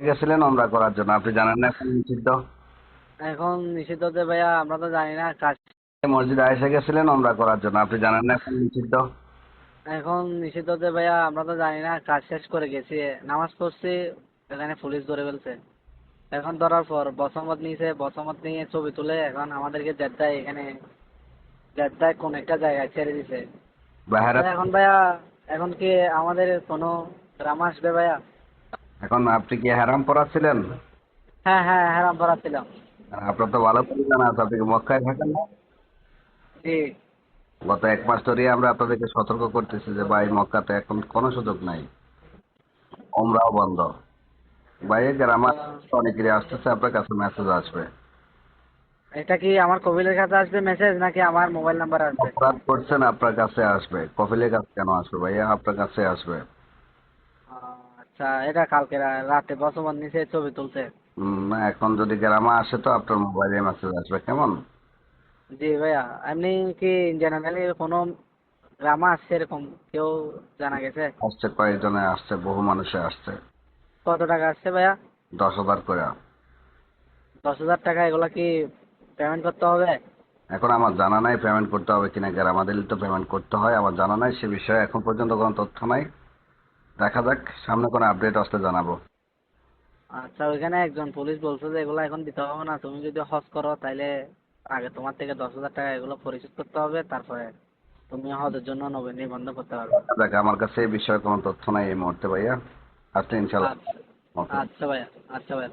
গেছিলেন ওমরা করার জন্য আপনি জানেন না এখন নিষিদ্ধ? এখন নিষিদ্ধ যে ভাইয়া আমরা তো জানি না কাজ মসজিদে আয়সা গেছিলেন ওমরা করার জন্য আপনি জানেন না এখন নিষিদ্ধ? এখন নিষিদ্ধ যে ভাইয়া আমরা তো জানি না কাজ শেষ করে গেছি নামাজ পড়ছি এখানে পুলিশ ধরে ফেলছে। এখন ধরার পর বসমত নিয়েছে বসমত নিয়ে ছবি তুলে এখন আমাদেরকে জেদ্দায় এখানে জেদ্দায় কোন একটা জায়গায় ছেড়ে দিছে। এখন ভাইয়া এখন কি আমাদের কোনো গ্রাম আসবে ভাইয়া? এখন আপনি কি হারাম পড়াচ্ছিলেন হ্যাঁ হ্যাঁ হ্যাঁ ভরা ছিলাম আপনার তো ভালো করে জানা আছে আপনি কি মক্কায় থাকেন না? জি। গত এক মাস ধরে আমরা আপনাদেরকে সতর্ক করতেছি যে ভাই মক্কাতে এখন কোনো সুযোগ নাই। ওমরাও বন্ধ। ভাই গ্রামে অনেকেরই আসতেছে আপনার কাছে মেসেজ আসবে। এটা কি আমার কবিলের কাছে আসবে মেসেজ নাকি আমার মোবাইল নাম্বার আসবে? অপরাধ করছেন আপনার কাছে আসবে। কপিলের কাছে কেন আসবে ভাইয়া? আপনার কাছে আসবে। আচ্ছা এটা কালকে রাতে বসমত নিচে ছবি তুলছে। এখন যদি গ্রামে আসে তো আপনার মোবাইলে মেসেজ আসবে কেমন? জি ভাইয়া এমনি কি জেনারেলি কোনো গ্রামে আসছে এরকম কেউ জানা গেছে? আসছে কয়েকজনে আসছে বহু মানুষে আসছে। কত টাকা আসছে ভাইয়া? দশ হাজার করে। দশ হাজার টাকা এগুলা কি পেমেন্ট করতে হবে? এখন আমার জানা নাই পেমেন্ট করতে হবে কিনা গ্রামা দিলে তো পেমেন্ট করতে হয় আমার জানা নাই সে বিষয়ে এখন পর্যন্ত কোনো তথ্য নাই। দেখা যাক সামনে কোনো আপডেট আসলে জানাব। আচ্ছা ওইখানে একজন পুলিশ বলছে যে এগুলো এখন দিতে হবে না তুমি যদি হজ করো তাইলে আগে তোমার থেকে দশ হাজার টাকা এগুলো পরিশোধ করতে হবে তারপরে তুমি হজের জন্য নবীন নিবন্ধন করতে পারবে। দেখ আমার কাছে এই বিষয়ে কোনো তথ্য নাই এই মুহূর্তে ভাইয়া। আসলে ইনশাল্লাহ আচ্ছা আচ্ছা ভাইয়া আচ্ছা ভাইয়া